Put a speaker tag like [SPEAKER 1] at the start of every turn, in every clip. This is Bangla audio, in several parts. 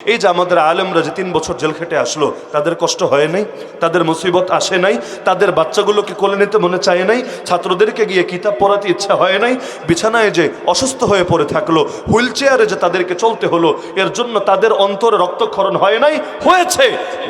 [SPEAKER 1] এই যে আমাদের আলেমরা যে তিন বছর জেল খেটে আসলো, তাদের কষ্ট হয় নাই? তাদের মুসিবত আসে নাই? তাদের বাচ্চাগুলোকে কোলে নিতে মনে চায় নাই? ছাত্রদেরকে গিয়ে কিতাব পড়াতে ইচ্ছা হয় নাই? বিছানায় যে অসুস্থ হয়ে পড়ে থাকল হুইল চেয়ারে যে তাদেরকে চলতে হলো, এর জন্য তাদের অন্তরে রক্তক্ষরণ হয় নাই? হয়েছে!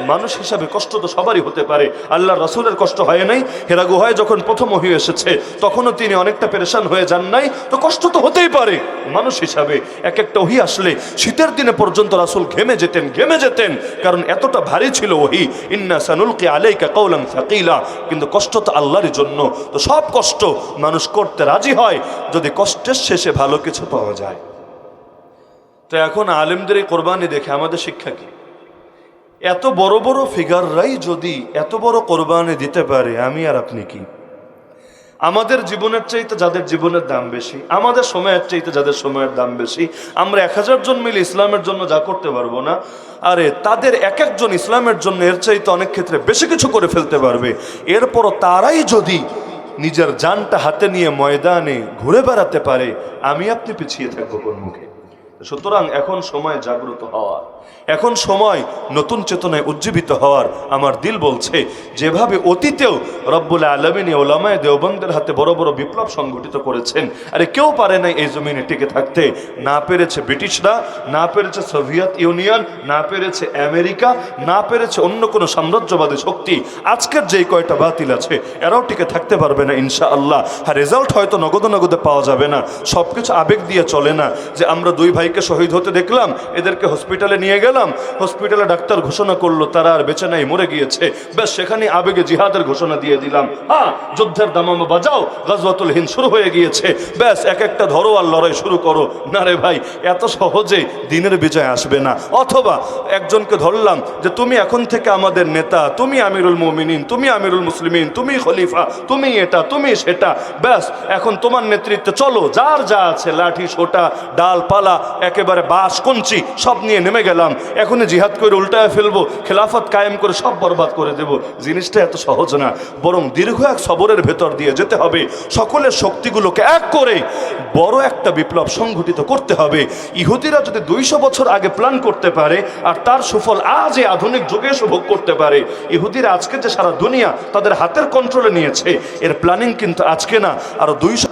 [SPEAKER 1] মানুষ হিসাবে কষ্ট তো সবারই হতে পারে। আল্লাহ রসুলের কষ্ট হয় নাই? হেরা গুহায় যখন প্রথম হয়ে এসেছে, তখনও তিনি অনেকটা পেরেশান হয়ে যান নাই? তো কষ্ট তো হতেই পারে। মানুষ হিসাবে এক একটা ওহি আসলে শীতের দিনে পর্যন্ত রাসুল ঘেমে যেতেন ঘেমে যেতেন। কারণ এতটা ভারী ছিল ওহি। ইন্না সানুলকে আলাইকা কৌলাম সাকিলা। কিন্তু কষ্ট তো আল্লাহরই জন্য। তো সব কষ্ট মানুষ করতে রাজি হয় যদি কষ্টের শেষে ভালো কিছু পাওয়া যায়। তো এখন আলেমদের এই কোরবানি দেখে আমাদের শিক্ষা কি? এত বড় বড় ফিগাররাই যদি এত বড় কোরবানি দিতে পারে, আমি আর আপনি কি? আমাদের জীবনের চাইতে যাদের জীবনের দাম বেশি, আমাদের সময়ের চাইতে যাদের সময়ের দাম বেশি, আমরা এক হাজার জন মিলে ইসলামের জন্য যা করতে পারব না, আরে তাদের এক একজন ইসলামের জন্য এর চাইতে অনেক ক্ষেত্রে বেশি কিছু করে ফেলতে পারবে। এরপরও তারাই যদি নিজের জানটা হাতে নিয়ে ময়দানে ঘুরে বেড়াতে পারে, আমি আপনি পিছিয়ে থাকব কোন মুখে? সুতরাং এখন সময় জাগ্রত হওয়ার। এখন সময় নতুন চেতনায় উজ্জীবিত হওয়ার আমার দিল বলছে, যেভাবে অতীতেও রব্বুল আলমিনী ওলামায় দেওবন্দের হাতে বড় বড় বিপ্লব সংগঠিত করেছেন, আরে কেউ পারে নাই এই জমিনে টিকে থাকতে। না পেরেছে ব্রিটিশরা, না পেরেছে সোভিয়েত ইউনিয়ন, না পেরেছে আমেরিকা, না পেরেছে অন্য কোনো সাম্রাজ্যবাদী শক্তি। আজকের যেই কয়টা বাতিল আছে, এরাও টিকে থাকতে পারবে না ইনশা আল্লাহ আর রেজাল্ট হয়তো নগদে নগদে পাওয়া যাবে না। সব কিছু আবেগ দিয়ে চলে না যে আমরা দুই ভাইকে শহীদ হতে দেখলাম, এদেরকে হসপিটালে নিয়ে গেলাম হসপিটালে ডাক্তার ঘোষণা করল, তারা আর বেঁচে নাই, মরে গিয়েছে। ব্যাস, সেখানে আবেগে জিহাদের ঘোষণা দিয়ে দিলাম। হ্যাঁ যুদ্ধের দামামা বাজাও, গজওয়াতুল হিন্দ শুরু হয়ে গিয়েছে। ব্যাস, এক একটা ধরো আর লড়াই শুরু করো। না রে ভাই, এত সহজে দিনের বিজয় আসবে না। অথবা একজনকে ধরলাম যে, তুমি এখন থেকে আমাদের নেতা, তুমি আমিরুল মুমিনিন, তুমি আমিরুল মুসলিমিন, তুমি খলিফা, তুমি এটা, তুমি সেটা। ব্যাস, এখন তোমার নেতৃত্বে চলো, যার যা আছে, লাঠি, সোটা, ডালপালা একেবারে বাস, কঞ্চি, সব নিয়ে নেমে গেলাম। এখনই জিহাদ করে উল্টায় ফেলব, খেলাফত কায়েম করে সব বরবাদ করে দেব। জিনিসটা এত সহজ না, বরং দীর্ঘ এক সবরের ভেতর দিয়ে যেতে হবে। সকলের শক্তিগুলোকে এক করে বড় একটা বিপ্লব সংঘটিত করতে হবে। ইহুদিরা যদি দুইশো বছর আগে প্ল্যান করতে পারে, আর তার সুফল আজ এই আধুনিক যুগে এসে ভোগ করতে পারে। ইহুদিরা আজকে যে সারা দুনিয়া তাদের হাতের কন্ট্রোলে নিয়েছে, এর প্ল্যানিং কিন্তু আজকে না। আরও দুইশো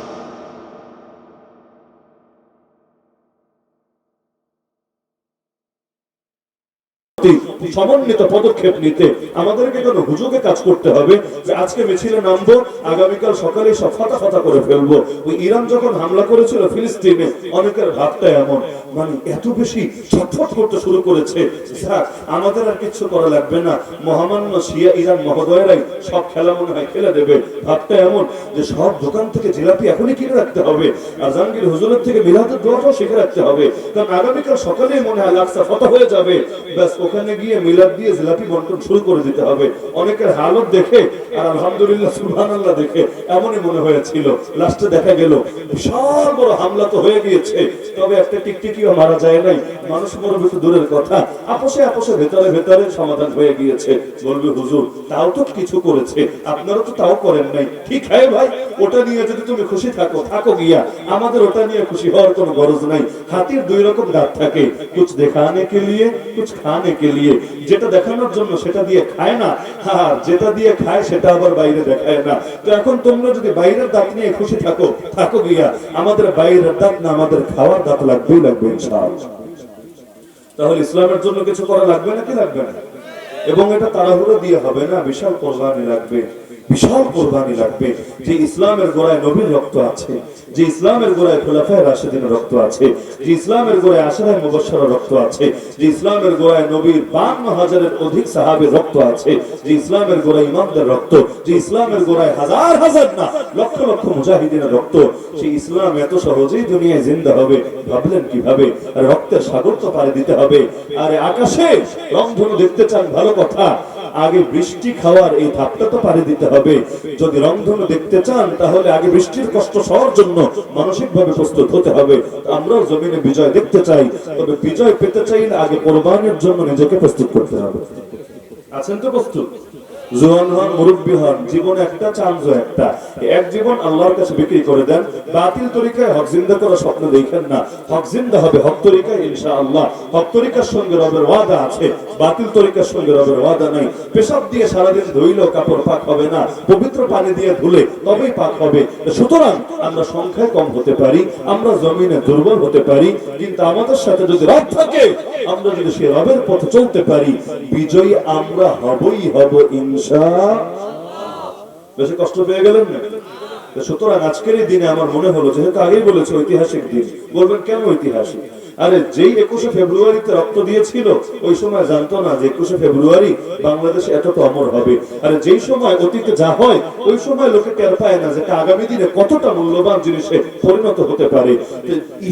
[SPEAKER 1] সমন্বিত পদক্ষেপ নিতে আমাদেরকে কোনো হুজুগে কাজ করতে হবে। যে আজকে মিছিলে নামবো, আগামীকাল সকালে সব ফাটা ফাটা করে ফেলব। ওই ইরান যখন হামলা করেছিল ফিলিস্তিনে, অনেকের ভাবটা এমন। মানে এত বেশি ছটফট করতে শুরু করেছে। স্যার, আমাদের আর কিছু করা লাগবে না। মহামান্য শিয়া ইরান মহোদয়েরাই সব খেলা মনে হয় খেলে দেবে। ভাবটা এমন যে সব দোকান থেকে জিলাপি এখনই কিনে রাখতে হবে। আর জাহাঙ্গীর হুজুরের থেকে মিলাদের দোয়াটাও শিখে রাখতে হবে। কারণ আগামীকাল সকালেই মনে হয় লাক্সা ফত হয়ে যাবে। ব্যাস, ওখানে গিয়ে মিলাদ দিয়ে জিলাপি বন্টন শুরু করে দিতে হবে। অনেকের হালত দেখে আর আলহামদুলিল্লাহ সুবহান আল্লাহ দেখে এমনই মনে হয়েছিল। লাস্টে দেখা গেল, বিশাল বড় হামলা তো হয়ে গিয়েছে। তবে একটা টিকটিকিও মারা যায় নাই। মানুষ মরবে তো দূরের কথা। আপোষে আপোষে ভেতরে ভেতরে সমাধান হয়ে গিয়েছে। বলবে, হুজুর, তাও তো কিছু করেছে। আপনারা তো তাও করেন নাই। ঠিক হ্যাঁ ভাই, ওটা নিয়ে যদি তুমি খুশি থাকো থাকো গিয়া। আমাদের ওটা নিয়ে খুশি হওয়ার কোনো গরজ নাই। হাতির দুই রকম দাঁত থাকে। কুছ দেখানে কে লিয়ে, কুছ খানে কে লিয়ে যেটা দেখানোর জন্য সেটা দিয়ে খায় না। আর যেটা দিয়ে খায় সেটা আবার বাইরে দেখায় না। তো এখন তোমরা যদি বাইরের দাঁত নিয়ে খুশি থাকো থাকো গিয়া, আমাদের বাইরের দাঁত না, আমাদের খাওয়ার দাঁত লাগবেই লাগবে তাহলে ইসলামের জন্য কিছু করা লাগবে নাকি লাগবে না? এবং এটা তাড়াহুড়ো দিয়ে হবে না? বিশাল কোরবানি লাগবে। বিশাল কোরবানি লাগবে। যে ইসলামের গোড়ায় নবীর রক্ত আছে, যে ইসলামের গোড়ায় খোলাফায় রাশেদিনের রক্ত আছে, যে ইসলামের গোড়ায় আশারায় মুবশরের রক্ত আছে, যে ইসলামের গোড়ায় নবীর বান্ন হাজারের অধিক সাহাবের রক্ত আছে, যে ইসলামের গোড়ায় ইমামদের রক্ত, যে ইসলামের গোড়ায় হাজার হাজার না, লক্ষ লক্ষ মুজাহিদিনের রক্ত, সেই ইসলাম এত সহজেই দুনিয়ায় জিন্দা হবে, ভাবলেন কীভাবে? রক্তের সাগর তো পারে দিতে হবে। আরে আকাশে রংধনু দেখতে চান, ভালো কথা। আগে বৃষ্টি খাওয়ার এই ধাপটা তো পারে দিতে হবে। যদি রংধনু দেখতে চান, তাহলে আগে বৃষ্টির কষ্ট সবার জন্য মানসিক ভাবে প্রস্তুত হতে হবে। আমরাও জমিনে বিজয় দেখতে চাই। তবে বিজয় পেতে চাইলে আগে কোরবানের জন্য নিজেকে প্রস্তুত করতে হবে। আছেন তো প্রস্তুত?
[SPEAKER 2] জোয়ান হন, মুরব্বী হন, জীবনে একটা, চান্স একটা। এক জীবন আল্লাহর কাছে বিক্রি করে দেন, বাতিল তরিকায় হক জিন্দা করার স্বপ্ন দেখেন না। হক জিন্দা হবে হক তরিকায়, ইনশাআল্লাহ। হক তরিকার সঙ্গে রবের ওয়াদা আছে, বাতিল তরিকার সঙ্গে রবের ওয়াদা নাই। পেশাব দিয়ে সারাদিন ধুইলেও কাপড় পাক হবে না, পবিত্র পানি দিয়ে ধুলে তবেই পাক হবে। সুতরাং আমরা সংখ্যায় কম হতে পারি, আমরা জমিনে দুর্বল হতে পারি, কিন্তু আমাদের সাথে যদি রব থাকে আমরা যদি সে রবের পথে চলতে পারি, বিজয়ী আমরা হবই হব ইনশা বেশি কষ্ট পেয়ে গেলেন না? সুতরাং আজকের দিনে আমার মনে হলো, যেহেতু আগেই বলেছে ঐতিহাসিক দিন, বলবেন কেন ঐতিহাসিক? আরে, যেই একুশে ফেব্রুয়ারিতে রক্ত দিয়েছিল, ওই সময় জানতো না যে একুশে ফেব্রুয়ারি বাংলাদেশ অমর হবে। আরে, যেই সময় অতীতে যা হয়, ওই সময় লোকে টের পায় না আগামী দিনে কতটা মূল্যবান জিনিসে পরিণত হতে পারে।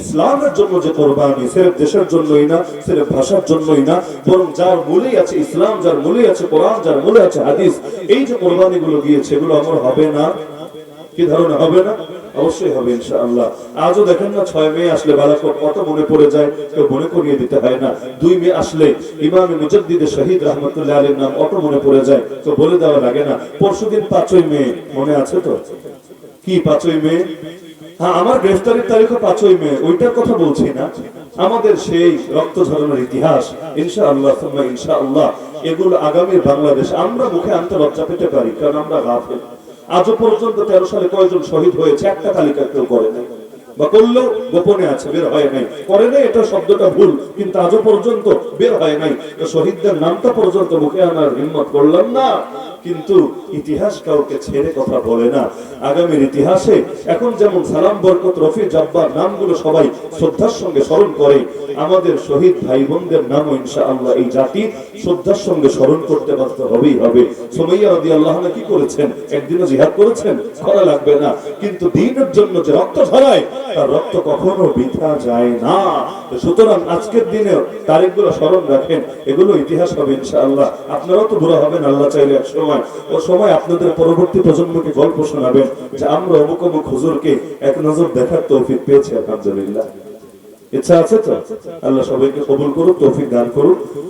[SPEAKER 2] ইসলামের জন্য যে কোরবানি, সেরেফ দেশের জন্যই না, সেরেফ ভাষার জন্যই না, বরং যার মূলেই আছে ইসলাম, যার মূলেই আছে কোরআন, যার মূলে আছে হাদিস, এই যে কোরবানি গুলো গিয়েছে এগুলো আমার হবে না? কি ধারণা হবে না? অবশ্যই হবে ইনশাআল্লাহ। আজও দেখেন না, ছয় মে আসলে বালাকোট কত মনে পড়ে যায়, কেউ মনে করিয়ে দিতে হয় না। দুই মে আসলে ইমাম মুজদ্দিদে শহীদ রহমতুল্লাহ আলীর নাম অত মনে পড়ে যায়, তো বলে দেওয়া লাগে না। পরশুদিন পাঁচই মে, মনে আছে তো? কি পাঁচই মে? হ্যাঁ আমার গ্রেফতারির তারিখও পাঁচই মে, ওইটার কথা বলছি না। আমাদের সেই রক্ত ঝরানোর ইতিহাস, ইনশাআল্লাহ, সুম্মা ইনশাআল্লাহ, এগুলো আগামী বাংলাদেশ, আমরা মুখে আনতে লজ্জা পেতে পারি, কারণ আমরা গাফেল। আজও পর্যন্ত তেরো সালে কয়জন শহীদ হয়েছে একটা তালিকা কেউ করে নাই। বা করলেও গোপনে আছে, বের হয় নাই। করে নাই এটা শব্দটা ভুল, কিন্তু আজও পর্যন্ত বের হয় নাই। শহীদদের নামটা পর্যন্ত মুখে আনার হিম্মত করলাম না। কিন্তু ইতিহাস কাউকে ছেড়ে কথা বলে না। আগামীর ইতিহাসে এখন যেমন সালাম, বরকত রফি জব্বার নামগুলো সবাই শ্রদ্ধার সঙ্গে স্মরণ করে, আমাদের শহীদ ভাই বোনদের নামও ইনশাআল্লাহ এই জাতি শ্রদ্ধার সঙ্গে স্মরণ করতে বাধ্য হবেই হবে। সুমাইয়া রাদি আল্লাহ কি করেছেন? একদিনও জিহাদ করেছেন? করা লাগবে না। কিন্তু দিনের জন্য যে রক্ত ঝরায়, তার রক্ত কখনো বৃথা যায় না। সুতরাং আজকের দিনে তারিখগুলো স্মরণ রাখেন, এগুলো ইতিহাস হবে ইনশাআল্লাহ। আপনারাও তো বুড়া হবেন, আল্লাহ চাইলে এক সময় ও সময় আপনাদের পরবর্তী প্রজন্মকে গল্প শোনাবেন যে আমরা অমুক অমুক হুজুরকে এক নজর দেখার তৌফিক পেয়েছি, আলহামদুলিল্লাহ। ইচ্ছা আছে তো? আল্লাহ সবাইকে কবুল করুক, তৌফিক দান করুক।